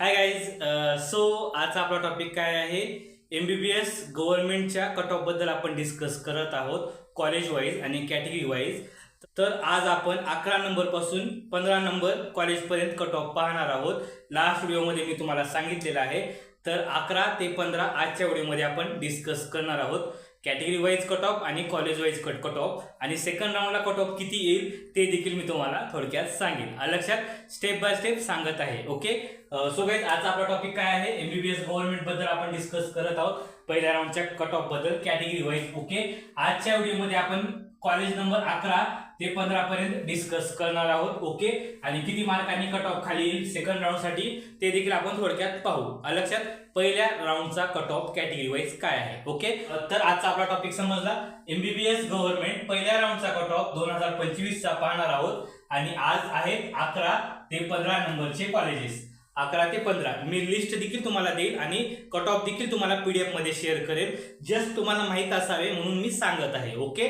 Hi guys so आजचा आपला topic काय आहे? एम बी बी एस गव्हर्नमेंटच्या कट ऑफबद्दल आपण डिस्कस करत आहोत कॉलेज वाईज आणि कॅटेगरी वाईज तर आज आपण अकरा नंबरपासून पंधरा नंबर कॉलेजपर्यंत कट ऑफ पाहणार आहोत. लास्ट व्हिडिओमध्ये मी तुम्हाला सांगितलेलं आहे. तर अकरा ते पंधरा आजच्या व्हिडिओमध्ये आपण डिस्कस करणार आहोत. कॅटेगरी वाईज कट ऑफ आणि college wise cut cut off आणि सेकंड राऊंडला कट ऑफ किती येईल ते देखील मी तुम्हाला थोडक्यात सांगेन. लक्षात स्टेप बाय स्टेप सांगत आहे ओके सो गाईज आजचा आपला टॉपिक काय आहे? एमबीबीएस गव्हर्नमेंटबद्दल आपण डिस्कस करत आहोत. पहिल्या राऊंडच्या कट ऑफबद्दल कॅटेगरी वाईज ओके आजच्या व्हिडिओमध्ये आपण कॉलेज नंबर अकरा ते पंधरा पर्यंत डिस्कस करणार आहोत. ओके आणि किती मार्कांनी कट ऑफ खाली येईल? सेकंड राऊंडसाठी ते देखील आपण थोडक्यात पाहू. लक्षात पहिल्या राऊंडचा कट ऑफ कॅटेगरी वाईज काय आहे? ओके तर आजचा आपला टॉपिक समजला. एमबीबीएस गव्हर्नमेंट पहिल्या राऊंडचा कट ऑफ दोन हजार पंचवीसचा पाहणार आहोत. आणि आज आहेत अकरा ते पंधरा नंबरचे कॉलेजेस अकरा ते पंधरा. मी लिस्ट देखील तुम्हाला देईल आणि कट ऑफ देखील तुम्हाला पीडीएफमध्ये शेअर करेल. जस्ट तुम्हाला माहीत असावे म्हणून मी सांगत आहे ओके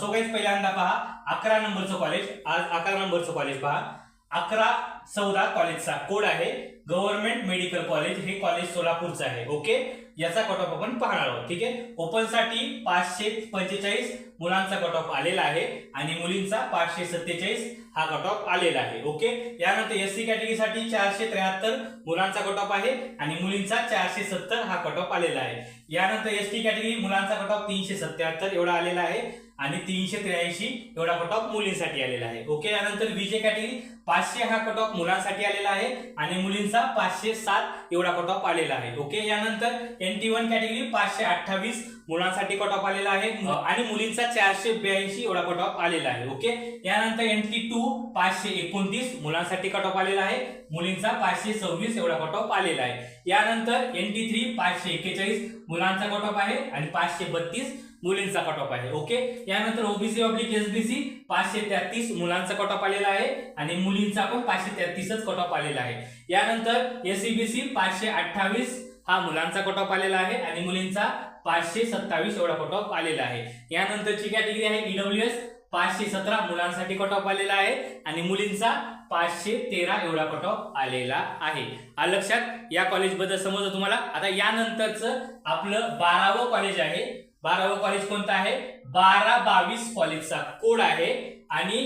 सो पहिल्यांदा पहा. अकरा नंबरचं कॉलेज आज अकरा नंबरचं कॉलेज पहा. अकरा चौदा कॉलेजचा कोड आहे. गव्हर्नमेंट मेडिकल कॉलेज हे कॉलेज सोलापूरचं आहे ओके याचा कट ऑफ आपण पाहणार आहोत. ठीक आहे? ओपनसाठी पाचशे पंचेचाळीस मुलांचा कट ऑफ आलेला आहे आणि मुलींचा पाचशे सत्तेचाळीस हा कट ऑफ आलेला आहे. ओके यानंतर एस सी कॅटेगरीसाठी चारशे त्र्याहत्तर मुलांचा कट ऑफ आहे आणि मुलींचा चारशे सत्तर हा कट ऑफ आलेला आहे. यानंतर एस टी कॅटेगरी मुलांचा कट ऑफ तीनशे सत्याहत्तर एवढा आलेला आहे. आणि तीनशे त्र्याऐंशी एवढा कट ऑफ मुलींसाठी आलेला आहे. ओके यानंतर विजे कॅटेगरी पाचशे हा कट ऑफ मुलांसाठी आलेला आहे आणि मुलींचा पाचशे सात एवढा कट ऑफ आलेला आहे. ओके यानंतर एन टी वन कॅटेगरी पाचशे अठ्ठावीस मुलांसाठी कट ऑफ आलेला आहे. आणि मुलींचा चारशे ब्याऐंशी एवढा कट ऑफ आलेला आहे. ओके यानंतर एन टी टू पाचशे एकोणतीस मुलांसाठी कट ऑफ आलेला आहे. मुलींचा पाचशे सव्वीस एवढा कट ऑफ आलेला आहे. यानंतर टी थ्री पाचशे एक्केचाळीस मुलांचा कट ऑफ आहे आणि पाचशे बत्तीस मुलींचा कट ऑफ आहे. ओके यानंतर ओबीसी पब्लिक एसबीसी पाचशे तेहतीस मुलांचा कट ऑफ आलेला आहे आणि मुलींचा पण पाचशे तेहतीसच कट ऑफ आलेला आहे. यानंतर एससीबीसी पाचशे अठ्ठावीस हा मुलांचा कट ऑफ आलेला आहे आणि मुलींचा पाचशे सत्तावीस एवढा कट ऑफ आलेला आहे. यानंतरची कॅटेगरी आहे ईडब्ल्यू एस पाचशे सतरा मुलांसाठी कट ऑफ आलेला आहे आणि मुलींचा पाचशे तेरा एवढा कट ऑफ आलेला आहे. आ लक्षात या कॉलेजबद्दल समजलं तुम्हाला? आता यानंतरचं आपलं बारावं कॉलेज आहे. बारावं कॉलेज कोणतं आहे? बारा बावीस कॉलेजचा कोड आहे आणि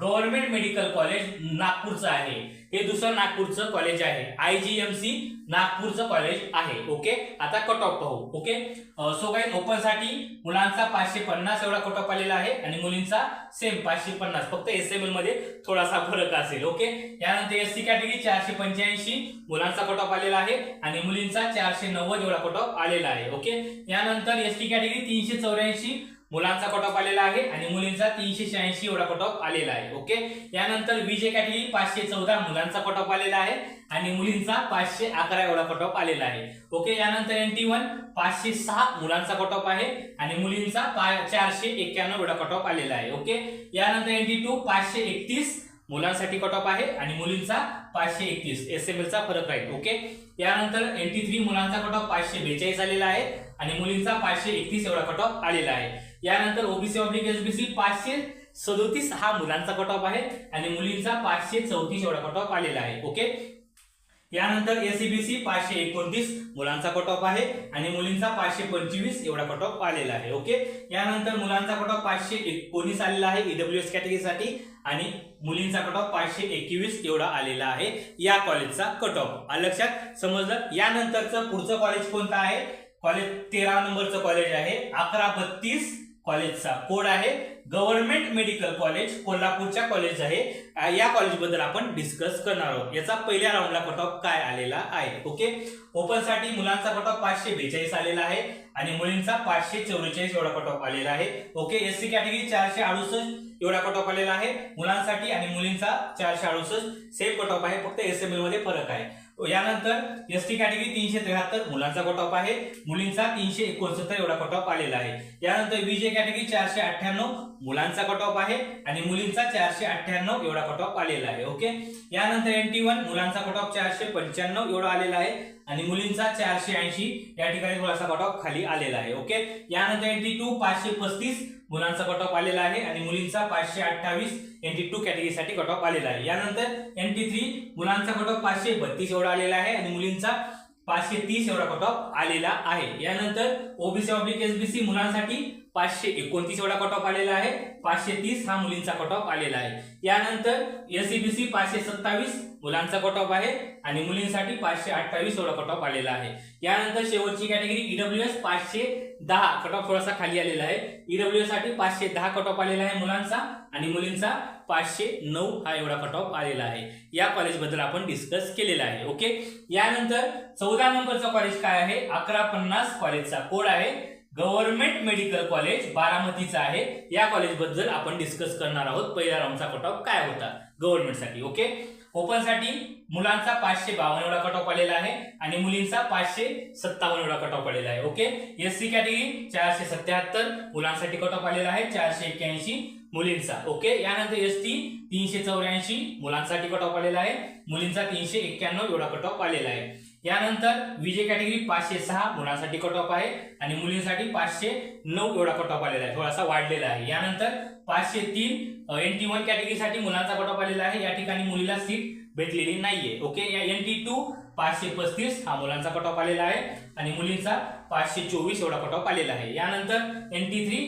गव्हर्नमेंट मेडिकल कॉलेज नागपूरचं आहे. हे दुसरं नागपूरचं कॉलेज आहे. आय जी एम सी नागपूरचं कॉलेज आहे. ओके आता कट ऑफ पाहू. ओके सो काही ओपनसाठी मुलांचा पाचशे पन्नास एवढा कट ऑफ आलेला आहे आणि मुलींचा सेम पाचशे पन्नास. फक्त एस एम एलमध्ये थोडासा फरक असेल. ओके यानंतर एस सी कॅटेगरी चारशे पंच्याऐंशी मुलांचा कट ऑफ आलेला आहे आणि मुलींचा चारशे नव्वद एवढा कट ऑफ आलेला आहे. ओके यानंतर एस टी कॅटेगरी तीनशे चौऱ्याऐंशी मुलांचा कट ऑफ आलेला आहे आणि मुलींचा तीनशे शहाऐंशी एवढा कट ऑफ आलेला आहे ओके? यानंतर विजय कॅटेगरी पाचशे चौदा मुलांचा कट ऑफ आलेला आहे आणि मुलींचा पाचशे अकरा एवढा कट ऑफ आलेला आहे ओके? यानंतर एन टी वन पाचशे सहा मुलांचा कट ऑफ आहे आणि मुलींचा चारशे एक्क्याण्णव एवढा कट ऑफ आलेला आहे ओके? यानंतर एन टी टू पाचशे एकतीस मुलांसाठी कट ऑफ आहे आणि मुलींचा पाचशे एकतीस एस एम एल चा फरक राहील ओके? यानंतर एन टी थ्री मुलांचा कट ऑफ पाचशे बेचाळीस आलेला आहे आणि मुलींचा पाचशे एकतीस एवढा कट ऑफ आलेला आहे. यानंतर ओबीसी पब्लिक एसबीसी पाचशे सदोतीस हा मुलांचा कट ऑफ आहे आणि मुलींचा पाचशे चौतीस एवढा कट ऑफ आलेला आहे. ओके यानंतर एसीबीसी पाचशे एकोणतीस मुलांचा कट ऑफ आहे आणि मुलींचा पाचशे पंचवीस एवढा कट ऑफ आलेला आहे. ओके यानंतर मुलांचा कट ऑफ पाचशे एकोणीस आलेला आहे ईडब्ल्यू एस कॅटेगरीसाठी आणि मुलींचा कट ऑफ पाचशे एकवीस एवढा आलेला आहे या कॉलेजचा कट ऑफ लक्षात समजलं? यानंतरचं पुढचं कॉलेज कोणतं आहे? कॉलेज तेरा नंबरचं कॉलेज आहे. अकरा बत्तीस कॉलेजचा कोड आहे. गव्हर्नमेंट मेडिकल कॉलेज कोल्हापूरच्या कॉलेज आहे. या कॉलेजबद्दल आपण डिस्कस करणार आहोत. याचा पहिल्या राऊंडला कट ऑफ काय आलेला आहे ओके ओपनसाठी मुलांचा कट ऑफ पाचशे बेचाळीस आलेला आहे आणि मुलींचा पाचशे चौवेचाळीस एवढा कट ऑफ आलेला आहे ओके एस सी कॅटेगरी चारशे अडुसष्ट एवढा कट ऑफ आलेला आहे मुलांसाठी आणि मुलींचा चारशे अडुसष्ट. सेम कट ऑफ आहे फक्त एस एम एलमध्ये फरक आहे. हो, यानंतर एस टी कॅटेगरी तीनशे त्र्याहत्तर मुलांचा कटऑफ आहे. मुलींचा तीनशे एकोणसत्तर एवढा कटऑफ आलेला आहे. यानंतर विजय कॅटेगरी चारशे अठ्ठ्याण्णव मुलांचा कट ऑफ आहे आणि मुलींचा चारशे अठ्ठ्याण्णव एवढा कट ऑफ आलेला आहे ओके यानंतर एन टी वन मुलांचा कट ऑफ चारशे पंच्याण्णव एवढा आलेला आहे आणि मुलींचा चारशे ऐंशी या ठिकाणी मुलांचा कट ऑफ खाली आलेला आहे ओके यानंतर एन टी टू पाचशे पस्तीस मुलांचा कट ऑफ आलेला आहे आणि मुलींचा पाचशे अठ्ठावीस एन टी टू कॅटेगरीसाठी कट ऑफ आलेला आहे. यानंतर एन टी थ्री मुलांचा कट ऑफ पाचशे बत्तीस एवढा आलेला आहे आणि मुलींचा पाचशे तीस एवढा कट ऑफ आलेला आहे. यानंतर ओबीसी ऑब्लिक एसबीसी मुलांसाठी पाचशे एकोणतीस एवढा कट ऑफ आलेला आहे. पाचशे तीस हा मुलींचा कट ऑफ आलेला आहे. यानंतर एससीबीसी पाचशे सत्तावीस मुलांचा कट ऑफ आहे आणि मुलींसाठी पाचशे अठ्ठावीस एवढा कट ऑफ आलेला आहे. यानंतर शेवटची कॅटेगरी ईडब्ल्यू एस पाचशे दहा कट ऑफ थोडासा खाली आलेला आहे. ईडब्ल्यू एससाठी पाचशे दहा कट ऑफ आलेला आहे मुलांचा आणि मुलींचा पाचशे नऊ हा एवढा कट ऑफ आलेला आहे. या कॉलेजबद्दल आपण डिस्कस केलेला आहे. ओके यानंतर चौदा नंबरचा कॉलेज काय आहे? अकरा पन्नास कॉलेजचा कोड आहे. गव्हर्नमेंट मेडिकल कॉलेज बारामतीचा आहे. या कॉलेजबद्दल आपण डिस्कस करणार आहोत. पहिल्या राऊंडचा कट ऑफ काय होता? गव्हर्नमेंटसाठी ओके ओपनसाठी मुलांचा पाचशे बावन्न एवढा कट ऑफ आलेला आहे आणि मुलींचा पाचशे सत्तावन्न एवढा कट ऑफ आलेला आहे ओके एस सी कॅटेगरी चारशे सत्याहत्तर मुलांसाठी कट ऑफ आलेला आहे चारशे एक्क्याऐंशी मुलींचा ओके यानंतर एस टी तीनशे चौऱ्याऐंशी मुलांसाठी कट ऑफ आलेला आहे. मुलींचा तीनशे एक्क्याण्णव एवढा कट ऑफ आलेला आहे. यानंतर विजय कॅटेगरी पाचशे सहा मुलांसाठी कट ऑफ आहे आणि मुलींसाठी पाचशे नऊ एवढा कट ऑफ आलेला आहे. थोडासा वाढलेला आहे. यानंतर पाचशे तीन एन टी वन कॅटेगरीसाठी मुलांचा कट ऑफ आलेला आहे. या ठिकाणी मुलीला सीट भेटलेली नाहीये. ओके या एन टी टू पाचशे पस्तीस हा मुलांचा कट ऑफ आलेला आहे आणि मुलींचा पाचशे चोवीस एवढा कट ऑफ आलेला आहे. यानंतर एन टी थ्री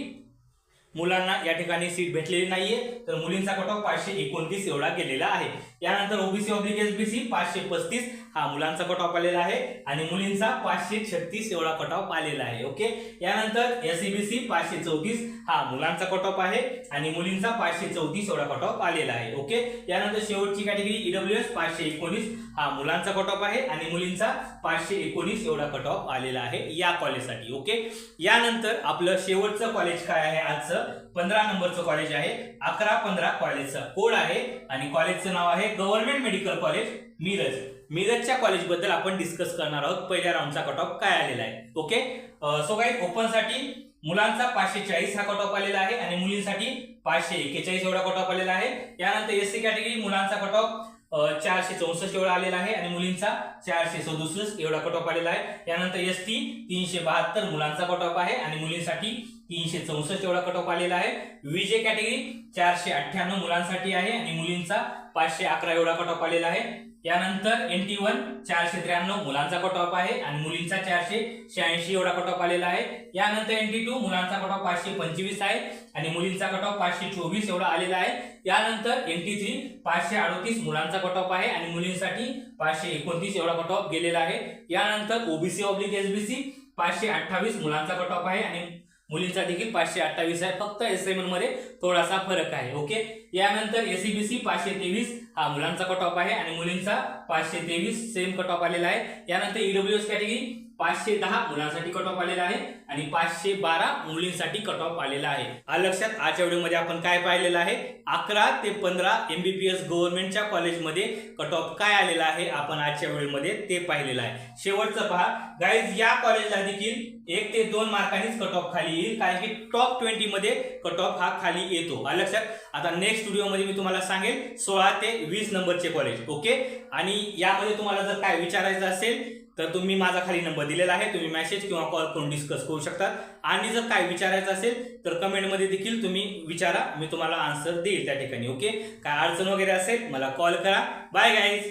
मुलांना या ठिकाणी सीट भेटलेली नाहीये. तर मुलींचा कट ऑफ पाचशे एकोणतीस एवढा गेलेला आहे. यानंतर ओबीसी ऑब्लिक एसबीसी पाचशे पस्तीस हा मुलांचा कट ऑफ आलेला आहे आणि मुलींचा पाचशे छत्तीस एवढा कट ऑफ आलेला आहे ओके यानंतर एसईबीसी पाचशे चौतीस हा मुलांचा कट ऑफ आहे आणि मुलींचा पाचशे चौतीस एवढा कट ऑफ आलेला आहे ओके यानंतर शेवटची कॅटेगरी ईडब्ल्यू एस पाचशे एकोणीस हा मुलांचा कट ऑफ आहे आणि मुलींचा पाचशे एकोणीस एवढा कट ऑफ आलेला आहे या कॉलेजसाठी ओके यानंतर आपलं शेवटचं कॉलेज काय आहे आजचं? पंधरा नंबरचं कॉलेज आहे अकरा पंधरा कॉलेजचा कोड आहे आणि कॉलेजचं नाव आहे गव्हर्नमेंट मेडिकल कॉलेज मिरज. मिरजच्या कॉलेजबद्दल आपण डिस्कस करणार आहोत. पहिल्या राऊंडचा कट ऑफ काय आलेला आहे? ओके सो काही ओपनसाठी मुलांचा पाचशे चाळीस हा कट ऑफ आलेला आहे आणि मुलींसाठी पाचशे एक्केचाळीस एवढा कट ऑफ आलेला आहे. यानंतर एस सी कॅटेगरी मुलांचा कट ऑफ चारशे चौसष्ट एवढा आलेला आहे आणि मुलींचा चारशे सदुसष्ट एवढा कट ऑफ आलेला आहे. यानंतर एस टी तीनशे बहात्तर मुलांचा कट ऑफ आहे आणि मुलींसाठी तीनशे चौसष्ट एवढा कट ऑफ आलेला आहे. विजय कॅटेगरी चारशे अठ्ठ्याण्णव मुलांसाठी आहे आणि मुलींचा पाचशे अकरा एवढा कट ऑफ आलेला आहे. यानंतर एन टी वन चारशे त्र्याण्णव मुलांचा कट ऑफ आहे आणि मुलींचा चारशे शहाऐंशी एवढा कट ऑफ आलेला आहे. यानंतर एन टी टू मुलांचा कट ऑफ पाचशे पंचवीस आहे आणि मुलींचा कट ऑफ पाचशे चोवीस एवढा आलेला आहे. यानंतर एन टी थ्री पाचशे अडोतीस मुलांचा कट ऑफ आहे आणि मुलींसाठी पाचशे एकोणतीस एवढा कट ऑफ गेलेला आहे. यानंतर ओबीसी ऑब्लिक एसबीसी पाचशे अठ्ठावीस मुलांचा कट ऑफ आहे आणि मुलींचा देखील पाचशे अठ्ठावीस आहे. फक्त एस एममध्ये थोडासा फरक आहे ओके? यानंतर एसीबीसी पाचशे तेवीस हा मुलांचा कट ऑफ आहे आणि मुलींचा पाचशे तेवीस सेम कट ऑफ आलेला आहे. यानंतर ईडब्ल्यू एस कॅटेगरी पाचशे दहा मुलांसाठी कट ऑफ आलेला आहे आणि पाचशे बारा मुलींसाठी कट ऑफ आलेला आहे. लक्षात आजच्या व्हिडिओमध्ये आपण काय पाहिलेलं आहे? अकरा ते पंधरा एमबीबीएस गव्हर्नमेंटच्या कॉलेजमध्ये कट ऑफ काय आलेला आहे? आपण आजच्या व्हिडिओमध्ये ते पाहिलेलं आहे. शेवटचं पहा. गाईज या कॉलेजला देखील एक ते दोन मार्कांनीच कट ऑफ खाली येईल कारण की टॉप ट्वेंटीमध्ये कट ऑफ हा खाली येतो. आलं लक्षात? आता नेक्स्ट व्हिडिओमध्ये मी तुम्हाला सांगेल सोळा ते वीस नंबरचे कॉलेज ओके आणि यामध्ये तुम्हाला जर काय विचारायचं असेल तर तुम्ही माझा खाली नंबर दिलेला आहे तुम्ही मेसेज किंवा कॉल करून डिस्कस करू शकता. आणि जर काय विचारायचं असेल तर कमेंटमध्ये देखील तुम्ही विचारा मी तुम्हाला आन्सर देईल त्या ठिकाणी ओके काय अडचण वगैरे असेल मला कॉल करा. Bye guys